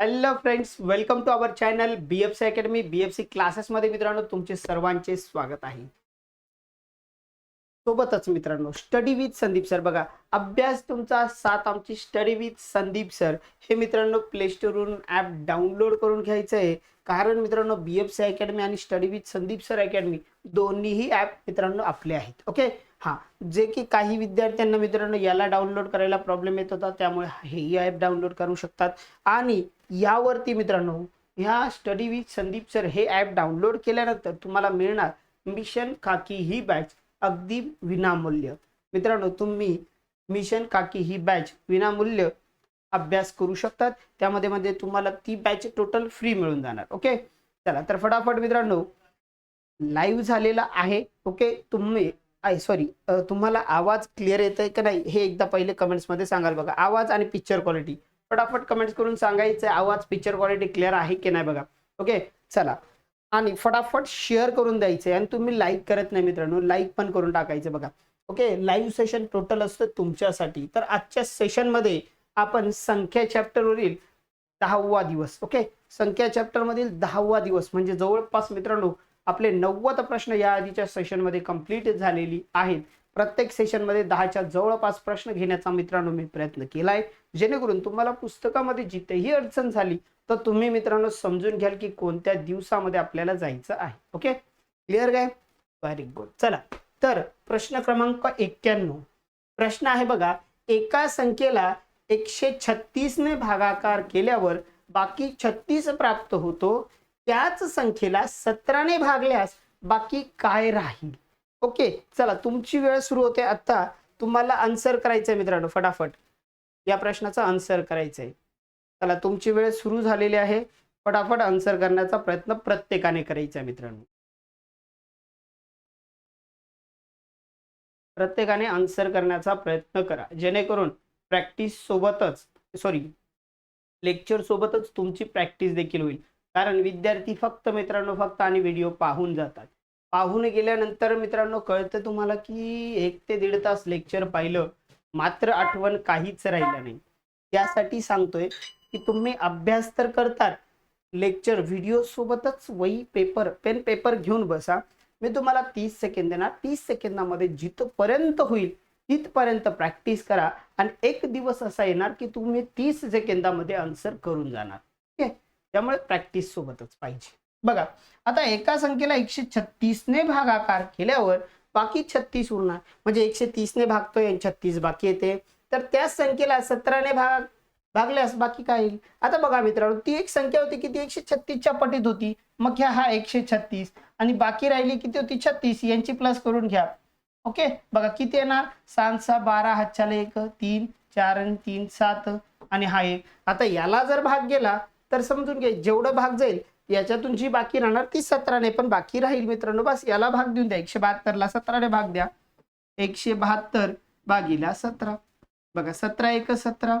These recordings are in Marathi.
Hello friends welcome to our channel B F C academy B F C क्लासेसमध्ये मित्रांनो तुमचे सर्वांचे स्वागत आहे. सोबतच मित्रांनो स्टडी विथ संदीप सर बघा. अभ्यास तुमचा साथ आमची स्टडी विथ संदीप सर हे मित्रांनो प्ले स्टोरवरून ॲप डाउनलोड करून घ्यायचं आहे. कारण मित्रांनो बी एफ सी अकॅडमी आणि study with Sandeep sir academy दोन्हीही ॲप मित्रांनो आपले आहेत. ओके हां जे की काही विद्यार्थ्यांना मित्रांनो याला डाउनलोड करायला प्रॉब्लेम येत होता त्यामुळे हेही ॲप डाउनलोड करू शकतात. आणि यावरती मित्रांनो ह्या स्टडी विथ संदीप सर हे ॲप डाउनलोड केल्यानंतर तुम्हाला मिळणार मिशन काकी ही बॅच अगदी विनामूल्य. मित्रांनो तुम्ही मिशन काकी ही बॅच विनामूल्य अभ्यास करू शकतात. त्यामध्ये मध्ये तुम्हाला ती बॅच टोटल फ्री मिळून जाणार ओके चला तर फटाफट मित्रांनो लाईव्ह झालेला आहे ओके तुम्ही आय सॉरी तुम्हाला आवाज क्लिअर येत आहे का नाही हे एकदा पहिले कमेंट्समध्ये सांगाल बघा. आवाज आणि पिक्चर क्वालिटी फटाफट कमेंट्स करून सांगायचं आवाज पिक्चर क्वालिटी क्लिअर आहे की नाही बघा. ओके चला. आणि फटाफट शेअर करून द्यायचं आणि तुम्ही लाईक करत नाही मित्रांनो लाईक पण करून टाकायचं बघा. ओके लाईव्ह सेशन टोटल असतं तुमच्यासाठी. तर आजच्या सेशनमध्ये आपण संख्या चॅप्टरवरील दहावा दिवस. ओके संख्या चॅप्टरमधील दहावा दिवस. म्हणजे जवळपास मित्रांनो आपले नव्वद प्रश्न या आधीच्या सेशनमध्ये कंप्लीट झालेली आहेत. प्रत्येक सेशनमध्ये दहाच्या जवळपास प्रश्न घेण्याचा मित्रांनो मी प्रयत्न केला आहे जेणेकरून तुम्हाला पुस्तकामध्ये जिथेही अडचण झाली तर तुम्ही मित्रांनो समजून घ्याल की कोणत्या दिवसामध्ये आपल्याला जायचं आहे. ओके क्लिअर काय व्हेरी गुड चला. तर प्रश्न क्रमांक एक्क्याण्णव. प्रश्न आहे बघा एका संख्येला एकशे छत्तीसने भागाकार केल्यावर बाकी छत्तीस प्राप्त होतो. त्याच संख्येला सतराने भागल्यास बाकी काय राहील? ओके चला तुमची वेळ सुरू होते आता. तुम्हाला आन्सर करायचं आहे मित्रांनो फटाफट. या प्रश्नाचा आन्सर करायचं आहे चला तुमची वेळ सुरू झालेली आहे. फटाफट आन्सर करण्याचा प्रयत्न प्रत्येकाने करायचा आहे मित्रांनो. प्रत्येकाने आन्सर करण्याचा प्रयत्न करा. जेणेकरून प्रॅक्टिस सोबतच सॉरी लेक्चर सोबतच तुमची प्रॅक्टिस देखील होईल. कारण विद्यार्थी फक्त मित्रांनो फक्त आणि व्हिडिओ पाहून जातात. पाहून गेल्यानंतर मित्रांनो कळतं तुम्हाला की एक ते दीड तास लेक्चर पाहिलं मात्र आठवण काहीच राहिलं नाही. त्यासाठी सांगतोय की तुम्ही अभ्यास तर करतात लेक्चर व्हिडिओ सोबतच वही पेपर पेन पेपर घेऊन बसा. मी तुम्हाला तीस सेकंद देणार. तीस सेकंदामध्ये जिथपर्यंत होईल तिथपर्यंत प्रॅक्टिस करा. आणि एक दिवस असा येणार की तुम्ही तीस सेकंदामध्ये आन्सर करून जाणार. ठीक आहे? त्यामुळे प्रॅक्टिस सोबतच पाहिजे. बघा आता एका संख्येला एकशे छत्तीसने भागाकार केल्यावर बाकी छत्तीस उरणार. म्हणजे एकशे तीसने भागतोय छत्तीस बाकी येते. तर त्याच संख्येला सतराने भाग भागल्यास बाकी काय येईल? आता बघा मित्रांनो ती एक संख्या होती की ती एकशे छत्तीसच्या पटीत होती. मग घ्या हा एकशे छत्तीस आणि बाकी राहिली किती होती? छत्तीस. यांची प्लस करून घ्या. ओके? बघा किती येणार? सात सहा बारा हातच्याला एक तीन चार आणि तीन सात आणि हा एक. आता याला जर भाग गेला तर समजून घे जेवढं भाग जाईल याच्यातून जी बाकी राहणार ती सतराने. पण बाकी राहील मित्रांनो बस याला भाग देऊन द्या. एकशे बहात्तरला सतराने भाग द्या. एकशे बहात्तर भागीला सतरा. बघा सतरा एक सतरा.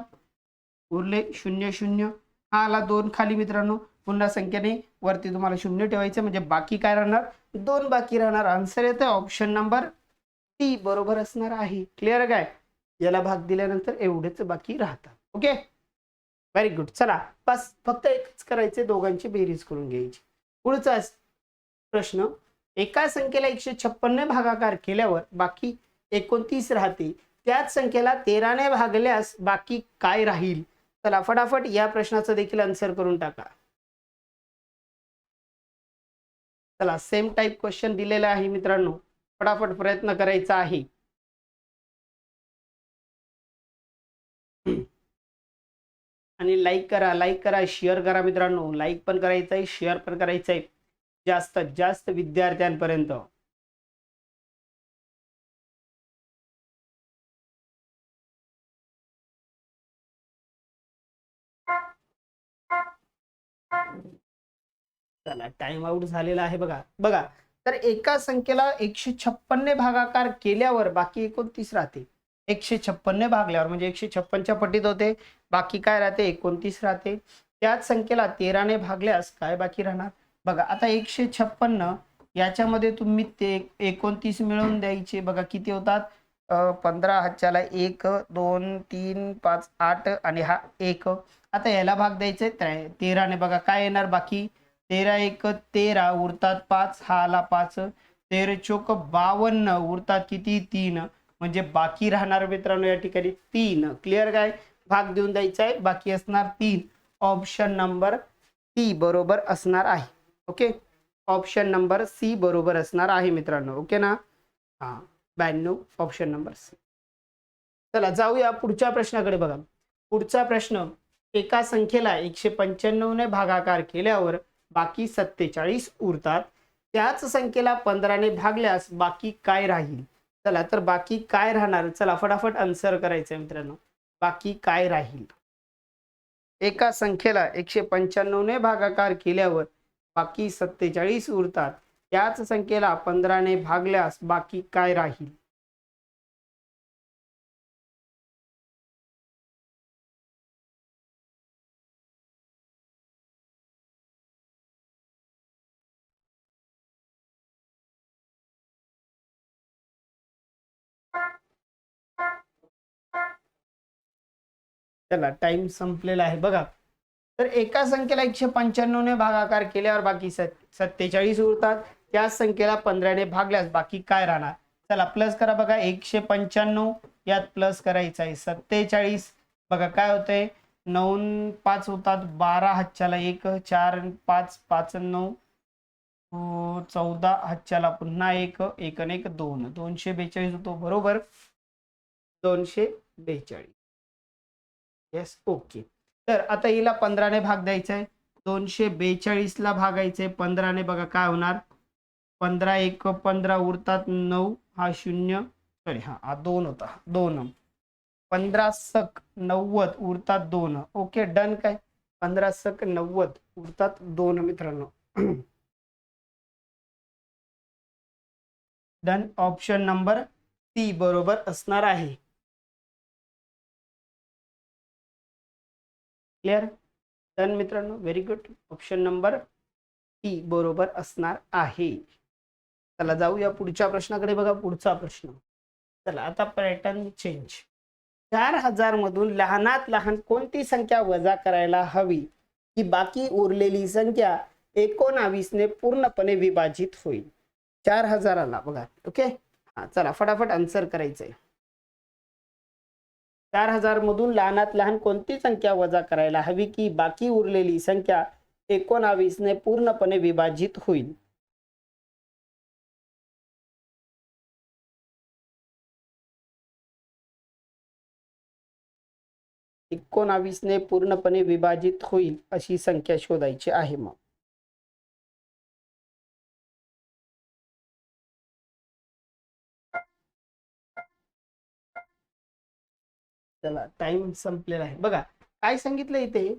उरले शून्य शून्य. हा आला दोन खाली मित्रांनो. पुन्हा संख्येने वरती तुम्हाला शून्य ठेवायचं म्हणजे बाकी काय राहणार? दोन बाकी राहणार. आन्सर येतं ऑप्शन नंबर टी बरोबर असणार आहे. क्लिअर काय? याला भाग दिल्यानंतर एवढेच बाकी राहतात. ओके व्हेरी गुड चला बस फक्त एकच करायचे दोघांची बेरीज करून घ्यायची. पुढचा प्रश्न. एका संख्येला एकशे छप्पन्न भागाकार केल्यावर बाकी एकोणतीस राहते त्याच संख्येला तेराने भागल्यास बाकी काय राहील? चला फटाफट या प्रश्नाचं देखील आन्सर करून टाका. चला सेम टाईप क्वेश्चन दिलेला आहे मित्रांनो. फटाफट प्रयत्न करायचा आहे. आणि लाईक करा लाईक करा शेअर करा मित्रांनो. लाईक पण करायचं आहे शेअर पण करायचं आहे जास्तीत जास्त विद्यार्थ्यांपर्यंत. चला टाइम आउट झालेला आहे बघा. बघा तर एका संख्येला एकशे छप्पन्न भागाकार केल्यावर बाकी एकोणतीस राहते एकशे छप्पन्न भागल्यावर म्हणजे एकशे छप्पनच्या पटीत होते. बाकी काय राहते? एकोणतीस राहते. त्याच संख्येला तेराने भागल्यास काय बाकी राहणार? बघा आता एकशे छप्पन्न याच्यामध्ये तुम्ही ते एकोणतीस मिळवून द्यायचे. बघा किती होतात? पंधरा हातच्याला एक दोन तीन पाच आठ आणि हा एक. आता याला भाग द्यायचा आहे तेराने. बघा काय येणार बाकी? तेरा एक तेरा उरतात पाच हा आला पाच. तेरा चोक बावन्न उरतात किती? तीन. म्हणजे बाकी राहणार मित्रांनो या ठिकाणी तीन. क्लिअर काय? भाग देऊन द्यायचा आहे. बाकी असणार तीन. ऑप्शन नंबर सी बरोबर असणार आहे. ओके ऑप्शन नंबर सी बरोबर असणार आहे मित्रांनो. ओके ना? हा. ब्याण्णव. ऑप्शन नंबर सी चला जाऊया पुढच्या प्रश्नाकडे बघा. पुढचा प्रश्न. एका संख्येला एकशे पंच्याण्णवने भागाकार केल्यावर बाकी सत्तेचाळीस उरतात. त्याच संख्येला पंधराने भागल्यास बाकी काय राहील? चला तर बाकी काय राहणार? चला फटाफट आन्सर करायचं मित्रांनो. बाकी काय राहील? एका संख्येला एकशे पंच्याण्णवने भागाकार केल्यावर बाकी सत्तेचाळीस उरतात. त्याच संख्येला पंधराने भागल्यास बाकी काय राहील? चला टाइम संपलेला आहे. बघा. तर एका संख्येला एकशे पंच्याण्णवने भागाकार केल्यावर बाकी सत्तेचाळीस उरतात. त्याच संख्येला पंधराने भागल्यास बाकी काय राहणार? चला प्लस करा बघा. एकशे पंच्याण्णव यात प्लस करायचं आहे. सत्तेचाळीस. बघा काय होतंय? नऊ पाच होतात. बारा हातच्याला एक चार पाच पाच नऊ. चौदा हातच्याला पुन्हा एक एक एक दोन. दोनशे बेचाळीस होतो. बरोबर? दोनशे बेचाळीस. येस ओके तर आता हिला पंधराने भाग द्यायचा आहे दोनशे बेचाळीसला भागायचंय. पंधराने बघा काय होणार. पंधरा एक पंधरा उरतात नऊ. हा शून्य. सॉरी हा हा दोन होता. दोन. पंधरा सक नव्वद उरतात दोन. ओके डन काय? पंधरा सक नव्वद उरतात दोन मित्रांनो. डन ऑप्शन नंबर सी बरोबर असणार आहे. क्लिअर डन मित्रांनो. Very good option number T बरोबर असणार आहे. चला जाऊया पुढच्या प्रश्नाकडे बघा पुढचा प्रश्न. चला आता पॅटर्न चेंज चार हजार मधून लहानात लहान कोणती संख्या वजा करायला हवी? की बाकी उरलेली संख्या एकोणावीसने पूर्णपणे विभाजित होईल. चार हजाराला बघा ओके हा चला फटाफट आन्सर करायचंय. चार हजार मधून लहानात लहान कोणती संख्या वजा करायला हवी की बाकी उरलेली संख्या एकोणावीसने पूर्णपणे विभाजित होईल? एकोणावीसने पूर्णपणे विभाजित होईल अशी संख्या शोधायची आहे मग. चला टाइम संपलेला आहे. बघा काय सांगितलं इथे?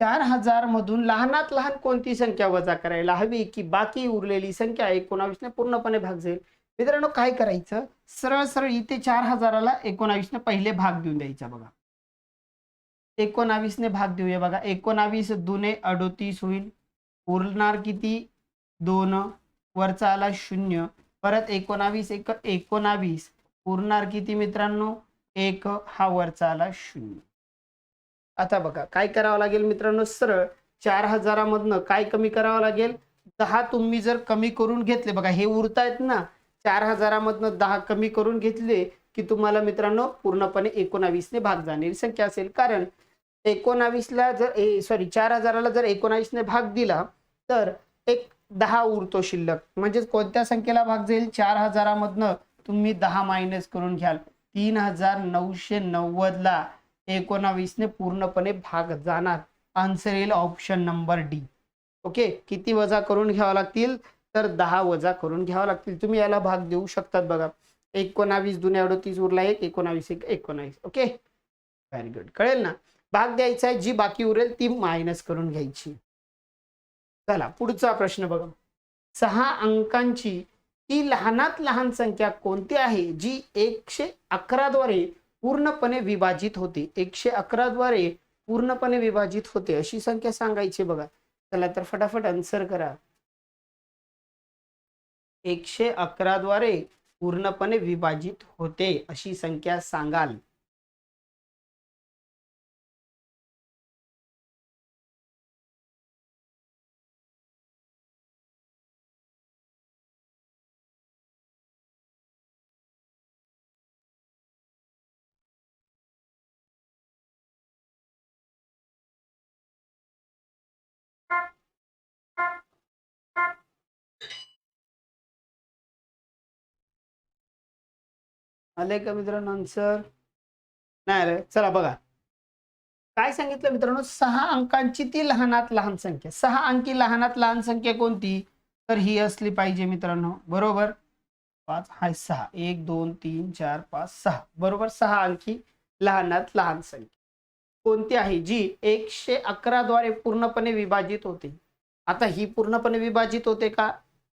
चार हजार मधून लहानात लहान कोणती संख्या वजा करायला हवी की बाकी उरलेली संख्या एकोणावीसने पूर्णपणे भाग जाईल? मित्रांनो काय करायचं? सरळ सरळ इथे चार हजाराला एकोणावीसने पहिले भाग देऊन द्यायचा बघा. एकोणावीसने भाग देऊया बघा. एकोणावीस दुने अडोतीस होईल. उरणार किती? दोन. वरचा आला शून्य. परत एकोणावीस एक एकोणावीस. उरणार किती मित्रांनो? एक हा वरचा आला शून्य. आता बघा काय करावं लागेल मित्रांनो? सरळ चार हजारामधनं काय कमी करावं लागेल? दहा तुम्ही जर कमी करून घेतले बघा हे उरतायत ना चार हजारामधनं दहा कमी करून घेतले की तुम्हाला मित्रांनो पूर्णपणे एकोणावीसने भाग जाणारी संख्या असेल. कारण एकोणावीसला जर सॉरी चार हजाराला जर एकोणावीसने भाग दिला तर एक दहा उरतो शिल्लक. म्हणजेच कोणत्या संख्येला भाग जाईल? चार हजारामधनं तुम्ही दहा मायनस करून घ्याल. तीन हजार नऊशे नव्वदला एकोणावीसने पूर्णपणे भाग जाणार. आन्सर येईल ऑप्शन नंबर डी ओके किती वजा करून घ्यावं लागतील? तर दहा वजा करून घ्यावं लागतील. तुम्ही याला भाग देऊ शकतात बघा. एकोणावीस दुने अडतीस उरला एक एकोणावीस एक एकोणावीस. ओके व्हेरी गुड कळेल ना? भाग द्यायचा आहे जी बाकी उरेल ती मायनस करून घ्यायची. चला पुढचा प्रश्न बघा. सहा अंकांची ती लहानात लहान संख्या कोणती आहे? जी एकशे अकराद्वारे पूर्णपणे विभाजित होते. एकशे अकराद्वारे पूर्णपणे विभाजित होते. अशी संख्या सांगायची बघा. चला तर फटाफट आन्सर करा. एकशे अकराद्वारे पूर्णपणे विभाजित होते अशी संख्या सांगाल. आले का मित्रांनो आन्सर नाही रे चला बघा. काय सांगितलं मित्रांनो? सहा अंकांची ती लहानात लहान संख्या. सहा अंकी लहानात लहान संख्या कोणती? तर ही असली पाहिजे मित्रांनो. बरोबर? पाच हाय सहा. एक दोन तीन चार पाच सहा. बरोबर? सहा अंकी लहानात लहान संख्या. कोणती आहे? जी एकशे अकरा द्वारे पूर्णपणे विभाजित होते. आता ही पूर्णपणे विभाजित होते का?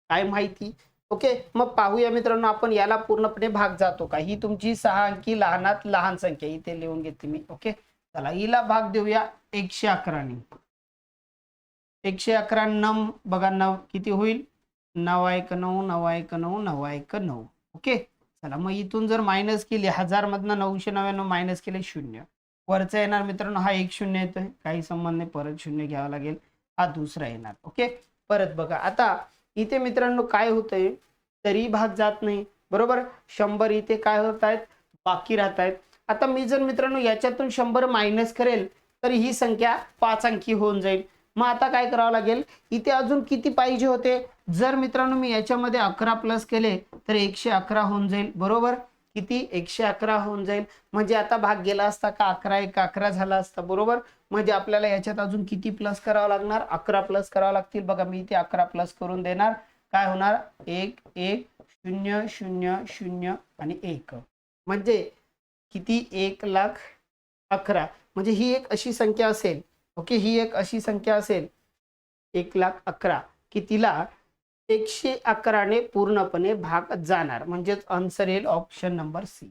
काय माहिती? ओके? मग पाहूया मित्रांनो आपण याला पूर्णपणे भाग जातो का? ही तुमची सहा अंकी लहानात लहान संख्या इथे लिहून घेते मी ओके? चला हिला भाग देऊया एकशे अकराने एकशे अकरा नम बघा नव किती होईल? नवा एक नऊ नवा एक नऊ नऊ एक नऊ ओके? चला मग इथून जर मायनस केली हजार मधनं नऊशे नव्याण्णव मायनस केले शून्य. वरचा येणार मित्रांनो हा एक शून्य येतोय. काही संबंध नाही परत शून्य घ्यावा लागेल. हा दुसरा येणार ओके? परत बघा आता इथे मित्रांनो काय होतंय? तरी भाग जात नाही. बरोबर? शंभर इथे काय होत आहेत? बाकी राहत आहेत. आता मी जर मित्रांनो याच्यातून शंभर मायनस करेल तर ही संख्या पाच अंकी होऊन जाईल. मग आता काय करावं लागेल? इथे अजून किती पाहिजे होते? जर मित्रांनो मी याच्यामध्ये अकरा प्लस केले तर एकशे अकरा होऊन जाईल. बरोबर? किती एकशे अकरा होऊन जाईल. म्हणजे आता भाग गेला असता का अकरा एक अकरा झाला असता बरोबर? म्हणजे आपल्याला याच्यात अजून किती प्लस करावं लागणार? अकरा प्लस करावं लागतील. बघा मी इथे अकरा प्लस करून देणार. काय होणार? एक एक शून्य शून्य शून्य आणि एक. म्हणजे किती? एक लाख अकरा. म्हणजे ही एक अशी संख्या असेल. ओके? ही एक अशी संख्या असेल. एक लाख अकरा. की तिला एकशे अकराने पूर्णपणे भाग जाणार. म्हणजेच आन्सर येईल ऑप्शन नंबर सी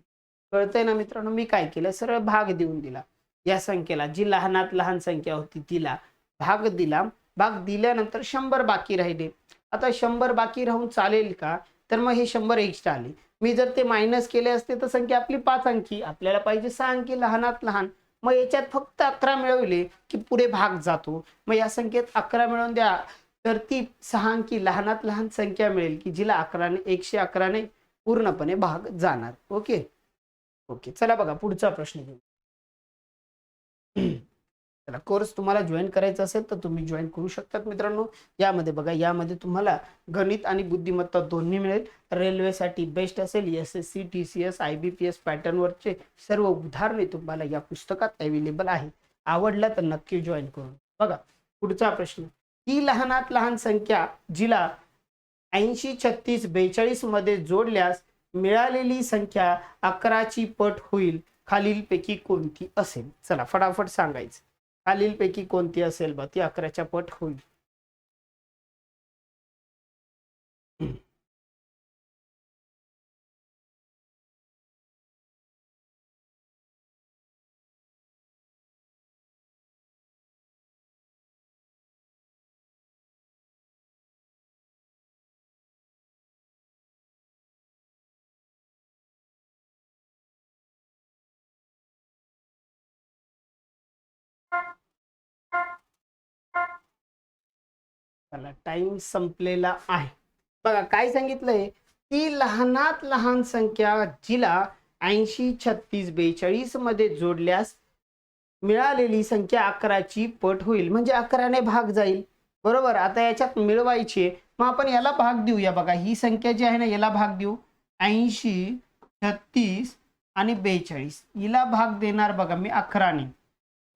कळतंय ना मित्रांनो? मी काय केलं? सरळ भाग देऊन दिला. या संख्येला जी लहानात लहान संख्या होती तिला भाग दिला. भाग दिल्यानंतर शंभर बाकी राहिले. आता शंभर बाकी राहून चालेल का? तर मग हे शंभर एक्स्ट्रा आले. मी जर ते मायनस केले असते तर संख्या आपली पाच अंकी. आपल्याला पाहिजे सहा अंकी लहानात लहान. मग याच्यात फक्त अकरा मिळवले की पुढे भाग जातो. मग या संख्येत अकरा मिळवून द्या. तर ती सहा अंकी लहानात लहान संख्या मिळेल की जिला अकराने एकशे अकराने पूर्णपणे भाग जाणार. ओके? ओके. चला बघा पुढचा प्रश्न घेऊ. चला कोर्स तुम्हाला जॉईन करायचा असेल तर तुम्ही जॉईन करू शकतात मित्रांनो. यामध्ये बघा यामध्ये तुम्हाला गणित आणि बुद्धिमत्ता दोन्ही मिळेल. रेल्वेसाठी बेस्ट असेल S S C T C S I B P S पॅटर्नवरचे सर्व उदाहरणे तुम्हाला या पुस्तकात अवेलेबल आहे. आवडला तर नक्की जॉईन करून. बघा पुढचा प्रश्न. ही लहानात लहान संख्या जिला ऐंशी छत्तीस बेचाळीसमध्ये जोडल्यास मिळालेली संख्या अकराची पट होईल. खालीलपैकी कोणती असेल? चला फटाफट सांगायचं. खालीलपैकी कोणती असेल बा? ती अकराच्या पट होईल. चला टाइम संपलेला आहे. बघा काय सांगितलंय? ती लहानात लहान संख्या जिला ऐंशी छत्तीस बेचाळीसमध्ये जोडल्यास मिळालेली संख्या अकराची पट होईल. म्हणजे अकराने भाग जाईल. बरोबर? आता याच्यात मिळवायची मग आपण याला भाग देऊया. बघा ही संख्या जी आहे ना याला भाग देऊ. ऐंशी छत्तीस आणि बेचाळीस. हिला भाग देणार बघा मी अकराने.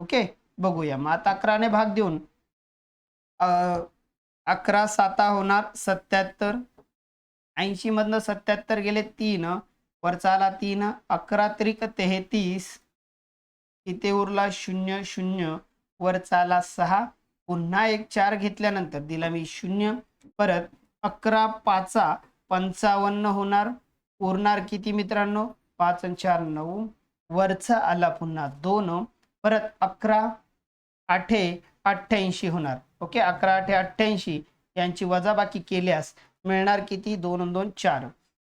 ओके? बघूया. मग आता अकराने भाग देऊन अकरा साता होणार सत्याहत्तर. ऐंशी मधनं सत्याहत्तर गेले तीन. वरचा आला तीन. अकरा त्रिक तेहतीस. इथे उरला शून्य शून्य. वरचा आला सहा. पुन्हा एक चार घेतल्यानंतर दिला मी शून्य. परत अकरा पाचा पंचावन्न होणार. उरणार किती मित्रांनो? पाच चार नऊ. वरचा आला पुन्हा दोन. परत अकरा आठे अठ्ठ्याऐंशी होणार. ओके अकरा आठे अठ्ठ्याऐंशी यांची वजाबाकी केल्यास मिळणार किती? दोन दोन चार.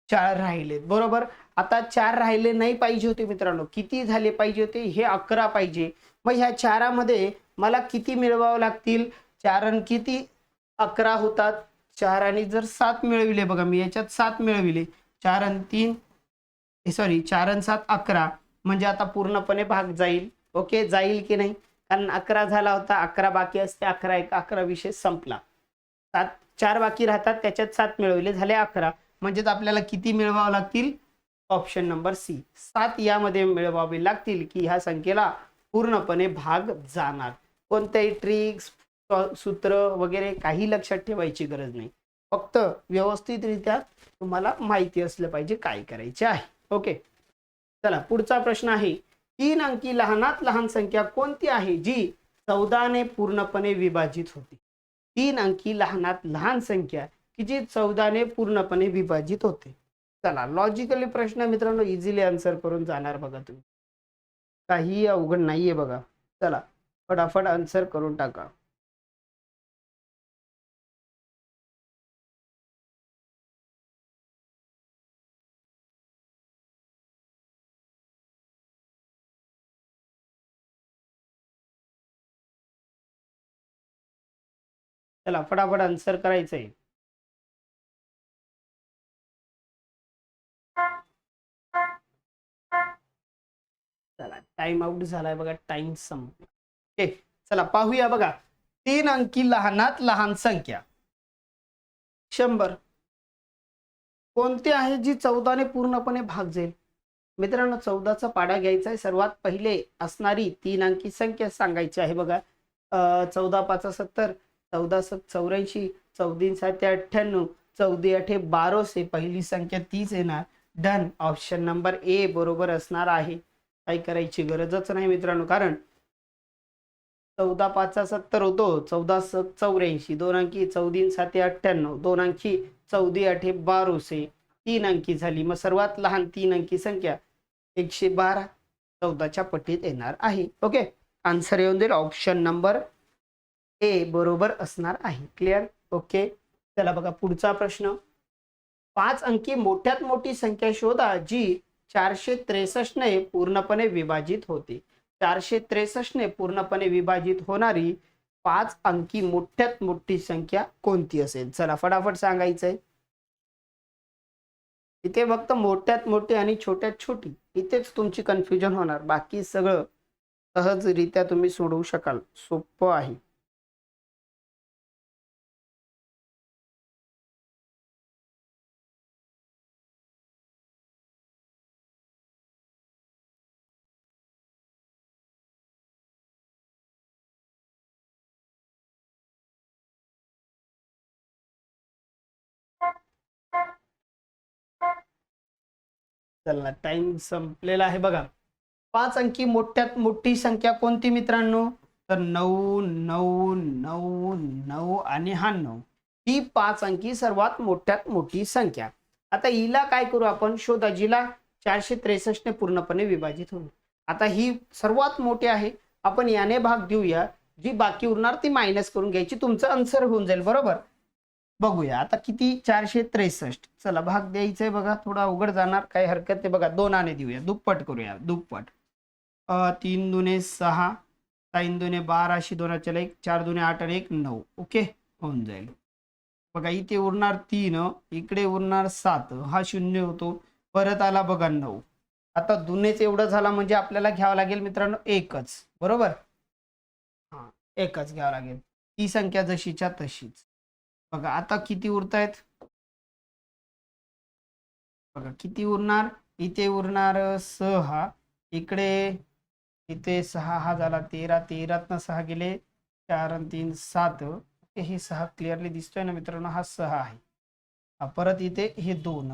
चार राहिलेत. बरोबर? आता चार राहिले नाही पाहिजे होते मित्रांनो. किती झाले पाहिजे होते? हे अकरा पाहिजे. मग ह्या चारामध्ये मला किती मिळवावं लागतील? चार आणि किती? अकरा होतात. चार आणि जर सात मिळविले बघा मी याच्यात सात मिळविले. चार आणि तीन सॉरी चार आणि सात अकरा. म्हणजे आता पूर्णपणे भाग जाईल. ओके? जाईल की नाही? कारण अकरा झाला होता अकरा बाकी असते अकरा एक अकरा विषय संपला. सात चार बाकी राहतात त्याच्यात सात मिळवले झाले अकरा. म्हणजेच आपल्याला किती मिळवावं लागतील? Option number C. सात यामध्ये मिळवावे लागतील की ह्या संख्येला पूर्णपणे भाग जाणार. कोणत्याही ट्रिक्स सूत्र वगैरे काही लक्षात ठेवायची गरज नाही. फक्त व्यवस्थितरित्या तुम्हाला माहिती असलं पाहिजे काय करायचे आहे. ओके. चला पुढचा प्रश्न आहे. तीन अंकी लहानात लहान संख्या कोणती आहे? जी चौदाने पूर्णपणे विभाजित होते. तीन अंकी लहानात लहान संख्या की जी चौदाने पूर्णपणे विभाजित होते. चला लॉजिकली प्रश्न मित्रांनो इझिली आन्सर करून जाणार बघा तुम्ही. काही अवघड नाहीये बघा. चला फटाफट आन्सर करून टाका. चला फटाफट आन्सर करायचंय. चला टाइम आउट झालाय बघा टाइम संपला. ओके चला पाहूया बघा. तीन अंकी लहानात लहान संख्या. शंभर. कोणती आहे जी चौदाने पूर्णपणे भाग जाईल? मित्रांनो चौदाचा पाडा घ्यायचा आहे सर्वात पहिले असणारी तीन अंकी संख्या सांगायची आहे बघा. चौदा पाच सत्तर. चौदा सत चौऱ्याऐंशी चौदीन साते अठ्ठ्याण्णव चौदी अठे बारोसे पहिली संख्या तीच येणार. डन ऑप्शन नंबर ए बरोबर असणार आहे. काही करायची गरजच नाही मित्रांनो कारण चौदा पाचचा सत्तर होतो. चौदा सत चौऱ्याऐंशी दोन अंकी चौदीन साते अठ्ठ्याण्णव दोन अंकी चौदी आठे बारोसे तीन अंकी झाली. मग सर्वात लहान तीन अंकी संख्या एकशे बारा चौदाच्या पट्टीत येणार आहे. ओके आन्सर येऊन जाईल. ऑप्शन नंबर ए बरोबर असणार आहे. क्लिअर ओके चला बघा पुढचा प्रश्न. पाच अंकी मोठ्यात मोठी संख्या शोधा जी चारशे त्रेसष्टने पूर्णपणे विभाजित होते. चारशे त्रेसष्टने पूर्णपणे विभाजित होणारी पाच अंकी मोठ्यात मोठी संख्या कोणती असेल? चला फटाफट सांगायचंय. इथे फक्त मोठ्यात मोठी आणि छोट्यात छोटी. इथेच तुमची कन्फ्युजन होणार. बाकी सगळं सहजरित्या तुम्ही सोडवू शकाल. सोपं आहे. चला टाइम संपलेला आहे बघा. पाच अंकी मोठ्यात मोठी संख्या कोणती मित्रांनो? तर नऊ नऊ नऊ नऊ आणि हा नऊ. ही पाच अंकी सर्वात मोठ्यात मोठी संख्या. आता हिला काय करू आपण? शोधा जिला चारशे त्रेसष्टने पूर्णपणे विभाजित होईल. आता ही सर्वात मोठी आहे. आपण याने भाग देऊया. जी बाकी उरणार ती मायनस करून घ्यायची. तुमचं आन्सर होऊन जाईल. बरोबर? बघूया. आता किती? चारशे त्रेसष्ट. चला भाग द्यायचंय बघा. थोडा अवघड जाणार. काही हरकत नाही. बघा दोन आणे देऊया. दुप्पट करूया. दुप्पट. तीन दुने सहा. तीन दुने बारा. अशी दोनाच्याला एक चार दुने आठ आणि एक नऊ. ओके? होऊन जाईल. बघा इथे उरणार तीन इकडे उरणार सात. हा शून्य होतो. परत आला बघा नऊ. आता दुनेच एवढं झाला म्हणजे आपल्याला घ्यावं लागेल मित्रांनो एकच. बरोबर? हा एकच घ्यावं लागेल. ती संख्या जशीच्या तशीच. बघा आता किती उरत आहेत बघा किती उरणार? इथे उरणार सहा. इकडे इथे सहा हा झाला तेरा. तेरातनं सहा गेले चार आणि तीन सात. हे सहा क्लिअरली दिसतोय ना मित्रांनो? हा सहा आहे. परत इथे हे दोन.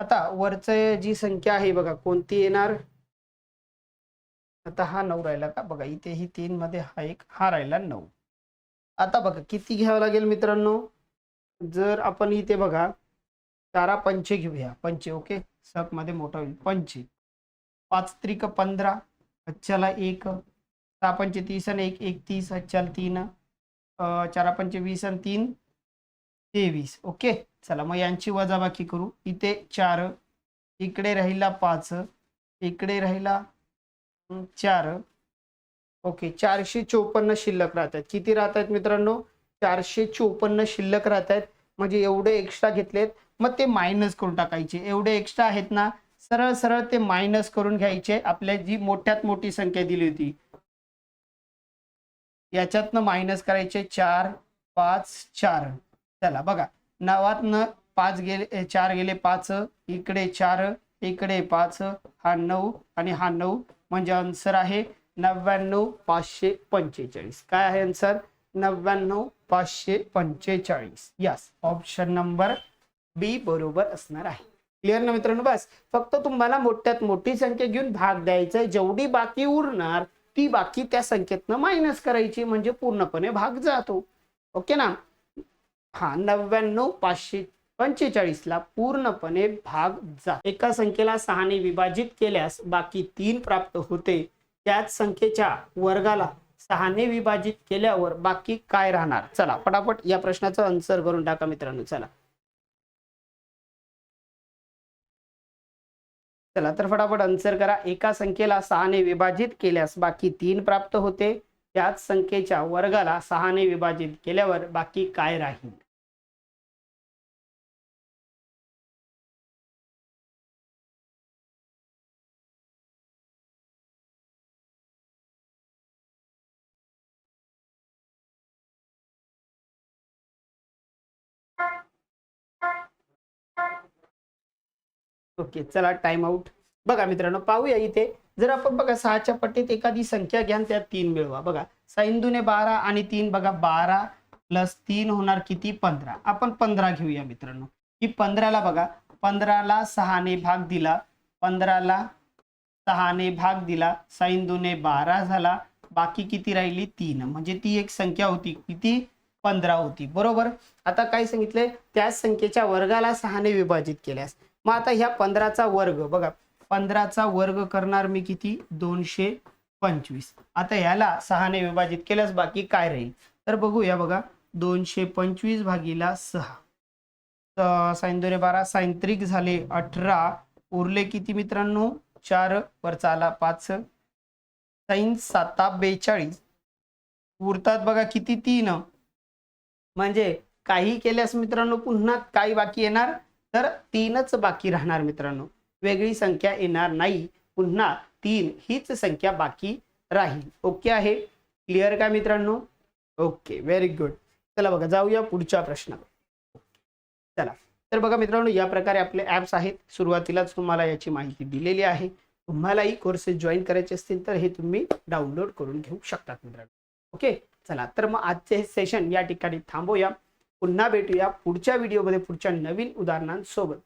आता वरचं जी संख्या आहे बघा कोणती येणार? आता हा नऊ राहिला का? बघा इथे ही तीन मध्ये हा एक हा राहिला नऊ. आता बघा किती घ्यावं लागेल मित्रांनो? जर आपण इथे बघा चारा पंचे घेऊया. पंचे ओके? सकमध्ये मोठा होईल. पंचे. पाच त्रिक पंधरा अच्छाला एक. सहा पंचे तीस आणि एक एक तीस अच्छाला तीन. चारा पंचे वीस आणि तीन तेवीस. ओके? चला मग यांची वजाबाकी करू. इथे चार. इकडे राहिला पाच. इकडे राहिला चार. ओके चारशे चोपन्न शिल्लक राहतात. किती राहतात मित्रांनो? चारशे चोपन्न शिल्लक राहत आहेत म्हणजे एवढे एक्स्ट्रा घेतलेत. मग ते मायनस करून टाकायचे. एवढे एक्स्ट्रा आहेत ना सरळ सरळ ते मायनस करून घ्यायचे. आपल्या जी मोठ्यात मोठी संख्या दिली होती. याच्यातनं मायनस करायचे चार पाच चार. चला बघा. नवातनं पाच गेले चार गेले पाच. इकडे चार इकडे पाच. हा नऊ आणि हा नऊ. म्हणजे आन्सर आहे नव्याण्णव पाचशे पंचेचाळीस. काय आहे आन्सर नव्याण्णव पाचशे पंचेचाळीस. यस ऑप्शन नंबर बी बरोबर असणार आहे. क्लिअर ना मित्रांनो? बस. फक्त तुम्हाला मोठ्यात मोठी संख्या घेऊन भाग द्यायचा आहे. जेवढी बाकी उरणार ती बाकी त्या संख्येतनं मायनस करायची म्हणजे पूर्णपणे भाग जातो. ओके ना? हा नव्याण्णव पाचशे पंचेचाळीसला पूर्णपणे भाग जा. एका संख्येला सहाने विभाजित केल्यास बाकी तीन प्राप्त होते. त्याच संख्येच्या वर्गाला सहाने विभाजित केल्यावर बाकी काय राहणार? चला पटापट या प्रश्नाचं आन्सर करून टाका मित्रांनो चला. चला तर फटाफट आन्सर करा. एका संख्येला सहाने विभाजित केल्यास बाकी तीन प्राप्त होते. त्याच संख्येच्या वर्गाला सहाने विभाजित केल्यावर बाकी काय राहील? ओके चला टाइम आउट बघा मित्रांनो पाहूया इथे. जर आपण बघा सहाच्या पट्टीत एखादी संख्या घ्या त्यात तीन मिळवा. बघा सैंदूने बारा आणि तीन बघा बारा प्लस तीन होणार किती? पंधरा. आपण पंधरा घेऊया मित्रांनो. ही पंधराला बघा पंधराला सहाने भाग दिला. पंधराला सहाने भाग दिला. साईंदूने बारा झाला. बाकी किती राहिली? तीन. म्हणजे ती एक संख्या होती. किती? पंधरा होती. बरोबर? आता काय सांगितलंय? त्याच संख्येच्या वर्गाला सहाने विभाजित केल्यास. मग आता ह्या पंधराचा वर्ग बघा पंधराचा वर्ग करणार मी किती? दोनशे पंचवीस. आता ह्याला सहाने विभाजित केल्यास बाकी काय राहील? तर बघूया बघा दोनशे पंचवीस भागीला सहा. तर सायंदोरे बारा सायंत्रिक झाले अठरा. उरले किती मित्रांनो? चार. वरचा आला पाच. साईन साता बेचाळीस. उरतात बघा किती? तीन. म्हणजे काही केल्यास मित्रांनो पुन्हा काही बाकी येणार. तर तीनच बाकी राहणार मित्रांनो. वेगळी संख्या येणार नाही. पुन्हा तीन हीच संख्या बाकी राहील. ओके आहे? क्लिअर का मित्रांनो? ओके व्हेरी गुड चला बघा जाऊया पुढच्या प्रश्नावर. चला. तर बघा मित्रांनो या प्रकारे आपले ॲप्स आहेत. सुरुवातीलाच तुम्हाला याची माहिती दिलेली आहे. तुम्हालाही कोर्सेस जॉईन करायचे असतील तर हे तुम्ही डाउनलोड करून घेऊ शकतात मित्रांनो. ओके? चला तर मग आजचे हे सेशन या ठिकाणी थांबूया. पुन्हा भेटूया पुढच्या व्हिडिओमध्ये पुढच्या नवीन उदाहरणांसोबत.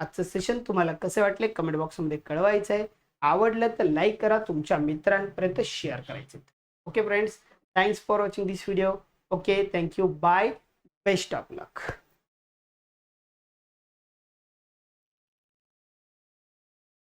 आजचं सेशन तुम्हाला कसे वाटले? कमेंट बॉक्समध्ये कळवायचं आहे. आवडलं तर लाईक करा. तुमच्या मित्रांपर्यंत शेअर करायचे okay friends thanks for watching this video okay thank you bye best of luck